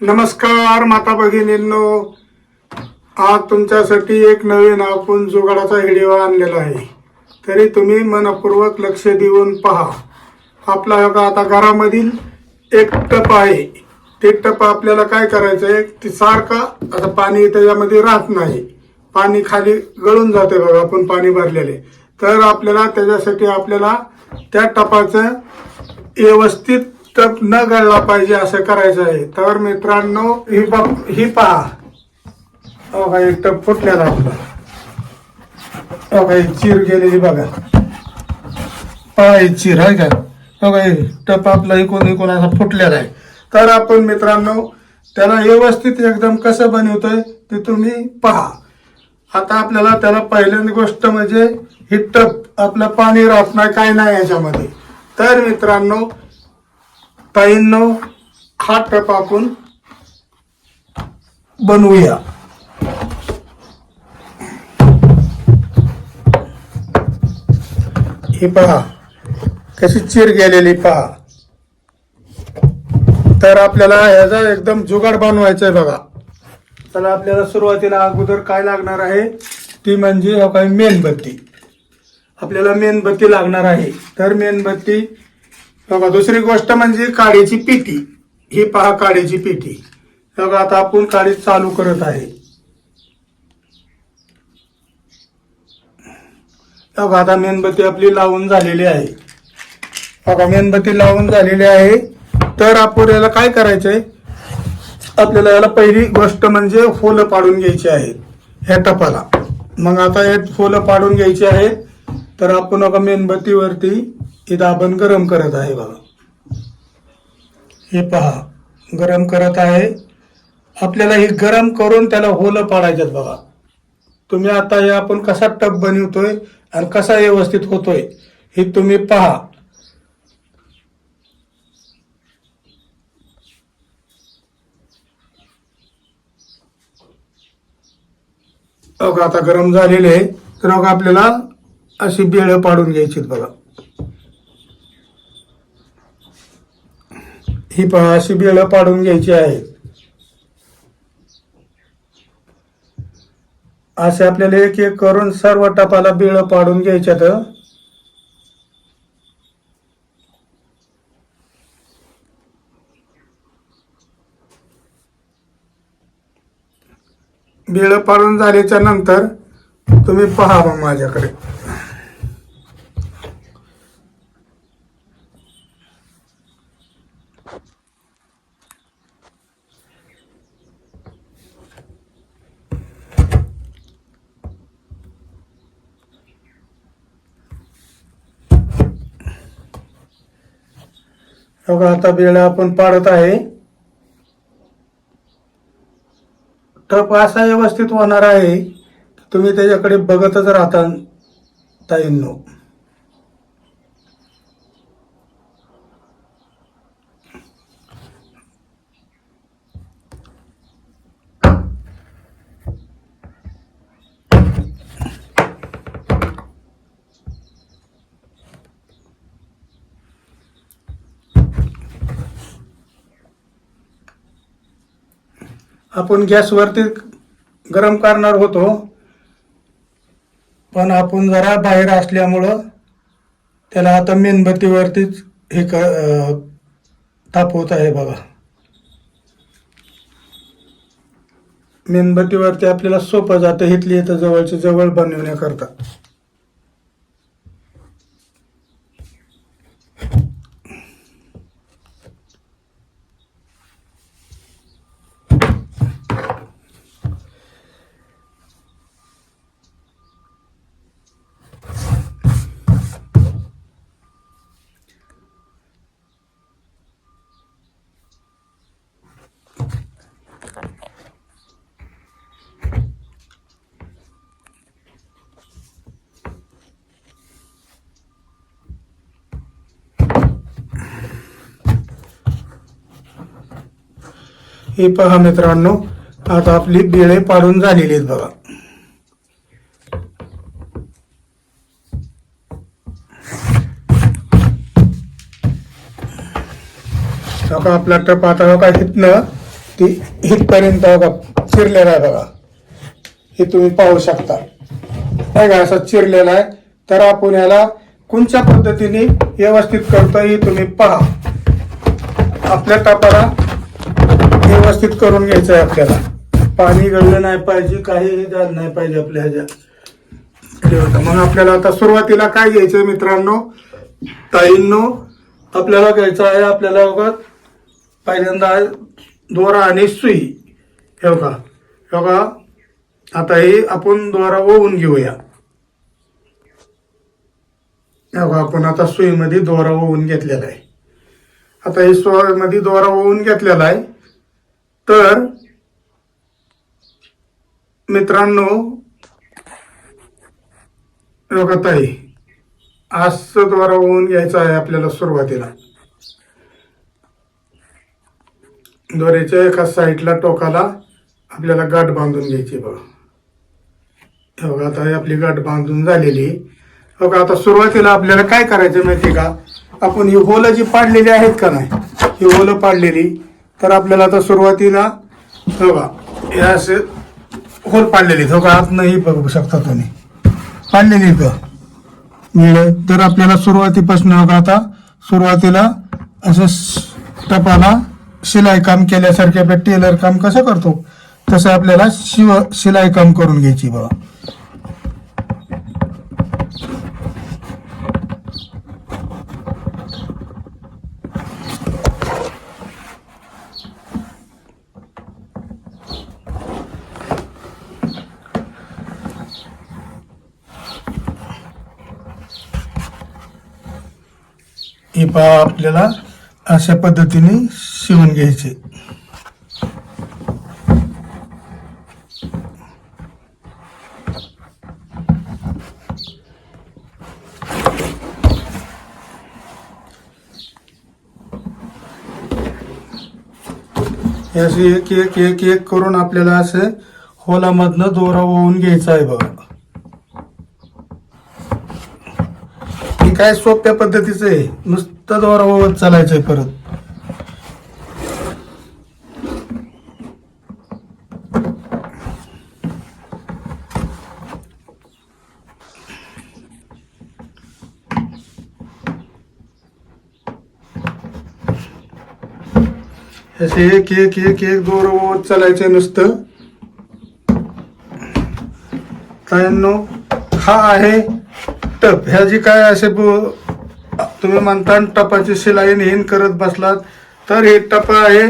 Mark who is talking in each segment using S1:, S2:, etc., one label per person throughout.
S1: नमस्कार माता भगिनींनो. आज तुमच्यासाठी एक नवीन आपण जुगाडाचा व्हिडिओ आणलेला आहे. तरी तुम्ही मनपूर्वक लक्ष देऊन पहा. आपला आता घरामधील एक टप आहे. ते टप आपल्याला काय करायचं आहे ते सारखा आता पाणी त्याच्यामध्ये राहत नाही. पाणी खाली गळून जाते बघा आपण पाणी भरलेले. तर आपल्याला त्याच्यासाठी आपल्याला त्या टपाचं व्यवस्थित टप न गळला पाहिजे असं करायचं आहे. तर मित्रांनो ही बघ ही पहा. हो टप फुटलेला आपला. हो का चीर गेलेली बघा. पहा एक चीर आहे का? हो टप आपला इकून इकून असा फुटलेला आहे. तर आपण मित्रांनो त्याला व्यवस्थित एकदम कसं बनवतोय ते तुम्ही पहा. आता आपल्याला त्याला पहिल्यांदी गोष्ट म्हणजे ही टप आपलं पाणी राहत नाही काय नाही याच्यामध्ये. तर मित्रांनो ताईंनो खाट टप आपण बनवूया. ही पहा कशी चिर गेलेली पहा. तर आपल्याला ह्याचा एकदम जुगाड बनवायचा आहे बघा. तर आपल्याला सुरुवातीला अगोदर काय लागणार आहे? ती म्हणजे हो काय मेणबत्ती. आपल्याला मेणबत्ती लागणार आहे. तर मेणबत्ती बघा दुसरी गोष्ट म्हणजे काडीची पेटी. ही पहा काडीची पेटी. बघा आता आपण काडी चालू करत आहे. बघा आता मेणबत्ती आपली लावून झालेली आहे. बघा मेणबत्ती लावून झालेली आहे. तर आपण याला काय करायचंय? आपल्याला याला पहिली गोष्ट म्हणजे फुलं पाडून घ्यायची आहेत ह्या टपाला. मग आता हे फुलं पाडून घ्यायची आहेत तर आपण बघा मेणबत्तीवरती इथं आपण गरम करत आहे बघा. हे पहा गरम करत आहे. आपल्याला हे गरम करून त्याला होलं पाडायच्यात बघा. तुम्ही आता हे आपण कसा टप बनवतोय आणि कसा व्यवस्थित होतोय हे तुम्ही पहा. अगं आता गरम झालेले आहे. तर बघा आपल्याला अशी बेळं पाडून घ्यायची बघा. ही पहा अशी बेळ पाडून घ्यायची आहेत. असे आपल्याला एक एक करून सर्व टपाला बिळं पाडून घ्यायच्यात. बिळं पाडून झाल्याच्यानंतर तुम्ही पहा मग माझ्याकडे. बघा आता बेळा आपण पाडत आहे. टप असा व्यवस्थित होणार आहे की तुम्ही त्याच्याकडे बघतच राहता ताईंनो. आपण गॅसवरती गरम करणार होतो. पण आपण जरा बाहेर असल्यामुळं त्याला आता मेणबत्तीवरतीच हे क तापवत आहे बघा. मेणबत्तीवरती आपल्याला सोपं जातं. इथली इथं जवळच्या जवळ बनवण्याकरता. हे पहा मित्रांनो आता आपली बेळे पाडून झालेली आहेत बघा. का आपला टप आता का इथनं ती हिथपर्यंत बघा चिरलेला आहे बघा. हे तुम्ही पाहू शकता. नाही का असा चिरलेला आहे. तर आपण याला कोणत्या पद्धतीने व्यवस्थित करतो हे तुम्ही पहा. आपल्या टपाला व्यवस्थित करून घ्यायचं आहे आपल्याला. पाणी गळलं नाही पाहिजे काही झालं नाही पाहिजे आपल्या ह्याच्या मग आपल्याला आता सुरुवातीला काय घ्यायचं मित्रांनो? ताईंनो आपल्याला घ्यायचं आहे आपल्याला बघा पहिल्यांदा दोरा आणि सुई. हे बघा हे बघा. आता हे आपण दोरा ओवून घेऊया. हे बघा आपण आता सुईमध्ये दोरा ओवून घेतलेला आहे. आता हे सोयामध्ये दोरा ओवून घेतलेला आहे. तर मित्रांनो हे ताई असं द्वारा ओवून आहे आपल्याला सुरुवातीला. दोऱ्याच्या एका साईडला टोकाला आपल्याला गाठ बांधून घ्यायची बघा. बघा आता ही आपली गाठ बांधून झालेली बघा आता सुरुवातीला आपल्याला काय करायचं माहिती का? आपण ही होलं जी पाडलेली आहेत का नाही? ही होलं पाडलेली तर आपल्याला आता सुरुवातीला बघा हे असे होल पाडलेली हो का? आतनंही बघू शकता तुम्ही. पाडलेली का मिळेल तर आपल्याला सुरुवातीपासून बघा आता सुरुवातीला असं टपाला शिलाई काम केल्यासारखे आपण टेलर काम कसं करतो? तसं आपल्याला शिव शिलाई काम करून घ्यायची बघा. हे आपल्याला अशा पद्धतीने शिवून घ्यायचे. असे एक एक एक एक करून आपल्याला असं होलामधनं दोरा ओवून घ्यायचा आहे बघा हे काय सोप्या पद्धतीचं आहे? नुसतं दोरावत चालायचंय परत. असे एक एक एक एक दोर चालायचंय चालायचं नुसतं. तायांनो हा आहे. टप ह्या जी काय असे तुम्ही म्हणता टपाची शिलाई नेहन करत बसलात तर हे टप आहे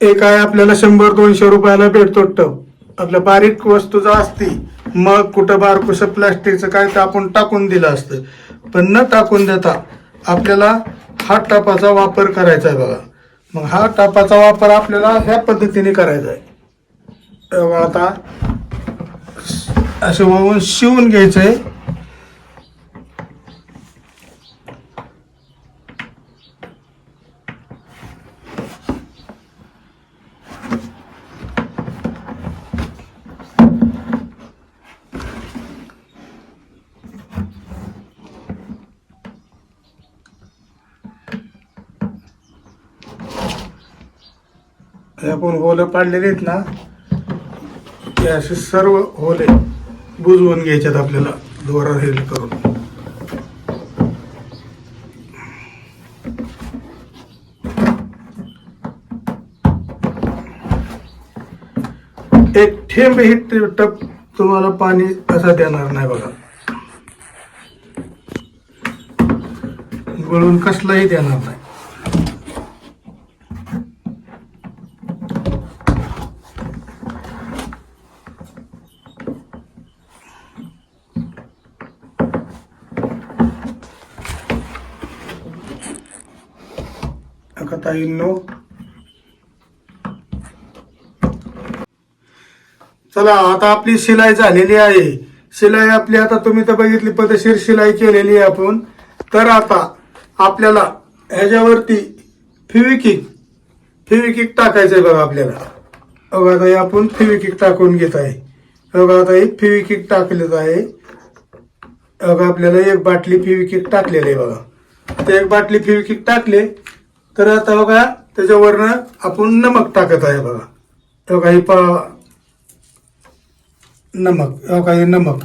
S1: एक आहे आपल्याला शंभर दोनशे रुपयाला भेटतो टप. आपल्या बारीक वस्तू जर असती मग कुठं बारकुसं प्लास्टिकचं काय तर आपण टाकून दिलं असतं. पण न टाकून देता आपल्याला हा टपाचा वापर करायचा आहे बघा. मग हा टपाचा वापर आपल्याला ह्या पद्धतीने करायचा आहे. आता असे वाहून शिवून घ्यायचं. हे आपण होलं पाडलेले आहेत ना ते असे सर्व होले बुजवून घ्यायच्यात आपल्याला दोरा हेल करून. एक थेंब हे टप तुम्हाला पाणी असा देणार नाही बघा. गळून कसलाही देणार नाही. ताईंनो चला आता आपली शिलाई झालेली आहे. शिलाई आपली आता तुम्ही तर बघितली पद्धतशीर शिलाई केलेली आहे आपण. तर आता आपल्याला ह्याच्यावरती फिविकिक फिविकिक टाकायचंय बघा आपल्याला. बघा आता हे आपण फिविकिक टाकून घेत आहे. बघा आता फिविकिक टाकलेच आहे. बघा आपल्याला एक बाटली फिविकिक टाकलेलं आहे बघा. ते एक बाटली फिविकिक टाकले. तर आता बघा त्याच्यावरनं आपण नमक टाकत आहे बघा. तो काही हे पा नमक हे बघा हे नमक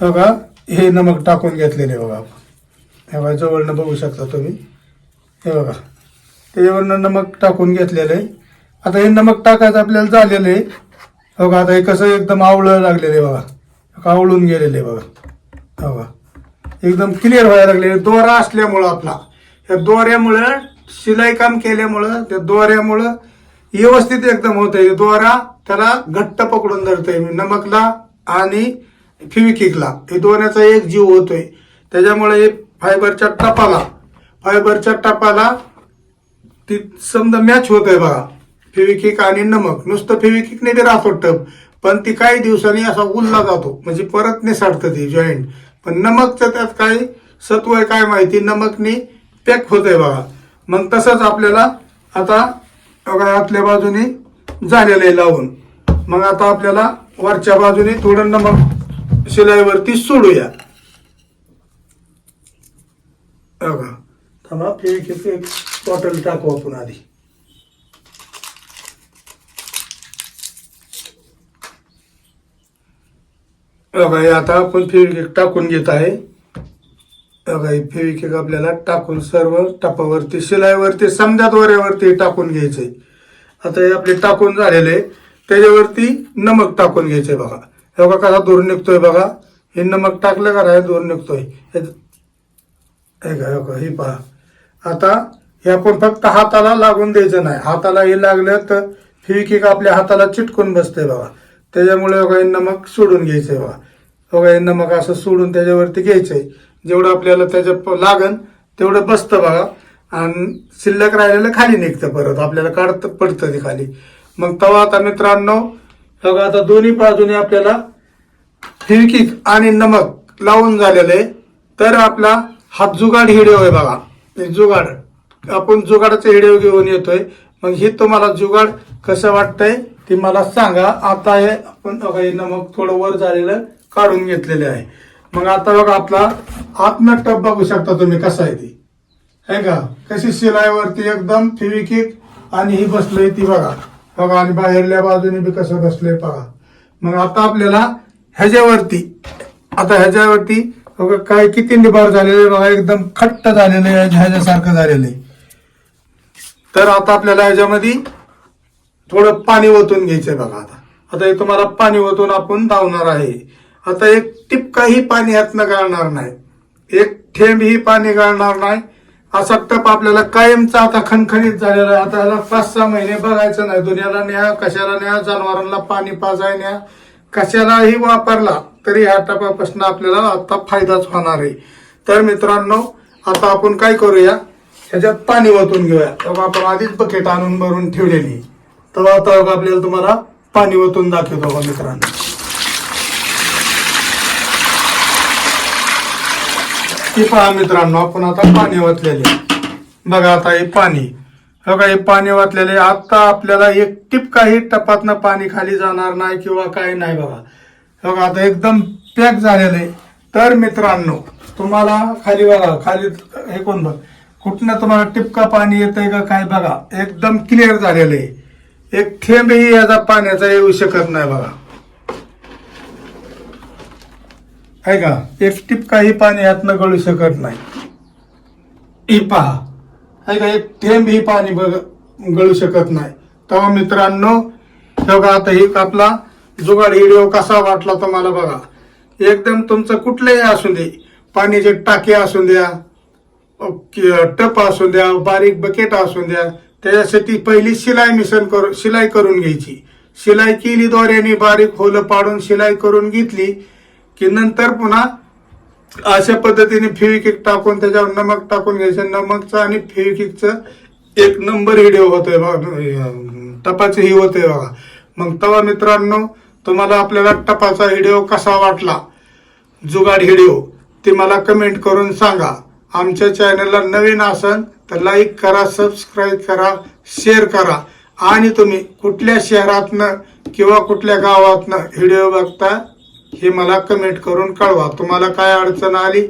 S1: बघा हे नमक टाकून घेतलेले बघा आपण. हे बघा जवळनं बघू शकता तुम्ही. हे बघा. त्याच्यावरनं नमक टाकून घेतलेलं. आहे आता हे नमक टाकायचं आपल्याला झालेलं आहे. बघा आता हे कसं एकदम आवळं लागलेलं आहे बघा. आवळून गेलेलं आहे बघा. बघा. एकदम क्लिअर व्हायला लागले दोरा असल्यामुळं आपला. या दोऱ्यामुळं शिलाई काम केल्यामुळं त्या दोऱ्यामुळं व्यवस्थित एकदम होतंय. दोरा त्याला घट्ट पकडून धरतोय मी नमकला आणि फिविकिकला. हे दोन्याचा एक जीव होतोय. त्याच्यामुळे फायबरच्या टपाला फायबरच्या टपाला ती समजा मॅच होत आहे बघा. फिविकिक आणि नमक. नुसतं फिविकिकने बी राहतो टप पण ती काही दिवसांनी असा उल्ला जातो. म्हणजे परत नाही साडतं ती जॉईंट पण नमकचं त्यात काही सत्व आहे काय माहिती? नमकने पॅक होत आहे बघा. मग तसंच आपल्याला आता आतल्या बाजूने झालेलं आहे लावून. मग आता आपल्याला वरच्या बाजूने थोडं नमक शिलाईवरती सोडूया. बघा थांबा फेविकिक एक बॉटल टाकू आपण आधी. बघा हे आता आपण फेविकिक टाकून घेत आहे. काही फेविकेक आपल्याला टाकून सर्व टपावरती शिलाईवरती समजा दोऱ्यावरती टाकून घ्यायचंय आता हे आपले टाकून झालेले त्याच्यावरती नमक टाकून घ्यायचंय बघा. हे बघा कसा दूर निघतोय बघा. हे नमक टाकलं का राय दूर निघतोय. हे का हे हे पहा. आता हे आपण फक्त हाताला लागून द्यायचं नाही. हाताला हे लागलं तर फेविकेक आपल्या हाताला चिटकून बसतंय बघा. त्याच्यामुळे बघा हे नमक सोडून घ्यायचंय बघा. बघा हे नमक असं सोडून त्याच्यावरती घ्यायचंय. जेवढं आपल्याला त्याच्या प- लागन तेवढं बसतं बघा. आणि शिल्लक राहिलेलं खाली निघतं परत. आपल्याला काढत पडतं ते खाली. मग तवा आता मित्रांनो बघा आता दोन्ही बाजूने आपल्याला फिरकीक आणि नमक लावून झालेलं आहे. तर आपला हा जुगाड हिडिओ आहे बघा. हे जुगाड. आपण जुगाडाचा हिडिओ घेऊन येतोय. मग हे तुम्हाला जुगाड कसं वाटतंय ते मला सांगा. आता हे आपण बघा हे नमक थोडं वर झालेलं काढून घेतलेले आहे. मग आता बघा आपला आतनं टप बघू शकता तुम्ही कसा आहे ती. आहे का? कशी शिलाईवरती एकदम फिविकिक आणि ही बसलंय ती बघा. बघा आणि बाहेरल्या बाजूने बी कसं बसलंय बघा मग आता आपल्याला ह्याच्यावरती आता ह्याच्यावरती बघा काय किती निभार झालेले बघा एकदम खट्ट झालेलं आहे ह्याच्यासारखं झालेलं आहे. तर आता आपल्याला ह्याच्यामध्ये थोडं पाणी ओतून घ्यायचंय बघा आता. आता हे तुम्हाला पाणी ओतून आपण धावणार आहे. आता एक टिपकाही पाणी ह्यातनं गाळणार नाही. एक थेंबही पाणी गाळणार नाही. असा टप आपल्याला कायमचा आता खणखणीत झालेला आहे. आता ह्याला पाच सहा महिने बघायचं नाही. दुनियाला न्या कशाला न्या जनावरांना पाणी पाजाय न्या कशालाही वापरला तरी ह्या टपापासून आपल्याला आता फायदाच होणार आहे. तर मित्रांनो आता आपण काय करूया? ह्याच्यात पाणी ओतून घेऊया. तेव्हा आपण आधीच बकेट आणून भरून ठेवलेली. तेव्हा आता आपल्याला तुम्हाला पाणी ओतून दाखवतो मित्रांनो. ही पहा मित्रांनो आपण आता पाणी वाचलेले बघा आता हे पाणी. बघा हे पाणी वाचलेले आता आपल्याला एक टिपकाही टपातनं पाणी खाली जाणार नाही किंवा काही नाही बघा. बघा आता एकदम पॅक झालेलं आहे. तर मित्रांनो तुम्हाला खाली बघा खाली हे कोण बघ. कुठनं तुम्हाला टिपका पाणी येतंय का काय बघा. एकदम क्लिअर झालेलं आहे. एक थेंबही याचा पाण्याचा येऊ शकत नाही बघा. आहे का? एक टिपकाही पाणी यातनं गळू शकत नाही. ही पहा. आहे का? एक थेंब ही पाणी बघ गळू शकत नाही. तेव्हा मित्रांनो बघा आता एक आपला जुगाड व्हिडिओ कसा वाटला तुम्हाला बघा. एकदम तुमचं कुठलंही असू दे पाण्याचे टाके असू द्या टप असू द्या बारीक बकेट असू द्या त्याच्यासाठी पहिली शिलाई मिशन करून शिलाई करून घ्यायची. शिलाई केली दोऱ्याने बारीक होलं पाडून शिलाई करून घेतली. की नंतर पुन्हा अशा पद्धतीने फेविकिक टाकून त्याच्यावर नमक टाकून घ्यायचं. नमकचं आणि फेविकिकचं एक नंबर व्हिडिओ होतोय बघा. टपाचे ही होते बघा. मग तवा मित्रांनो तुम्हाला आपल्याला टपाचा व्हिडिओ कसा वाटला? जुगाड व्हिडिओ ते मला कमेंट करून सांगा. आमच्या चॅनलला नवीन असन तर लाईक करा सबस्क्राईब करा शेअर करा. आणि तुम्ही कुठल्या शहरातनं किंवा कुठल्या गावातनं व्हिडिओ बघता हे मला कमेंट करून कळवा. तुम्हाला काय अडचण आली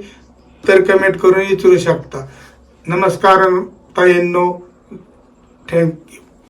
S1: तर कमेंट करून विचारू शकता. नमस्कार ताईंनो. थँक्यू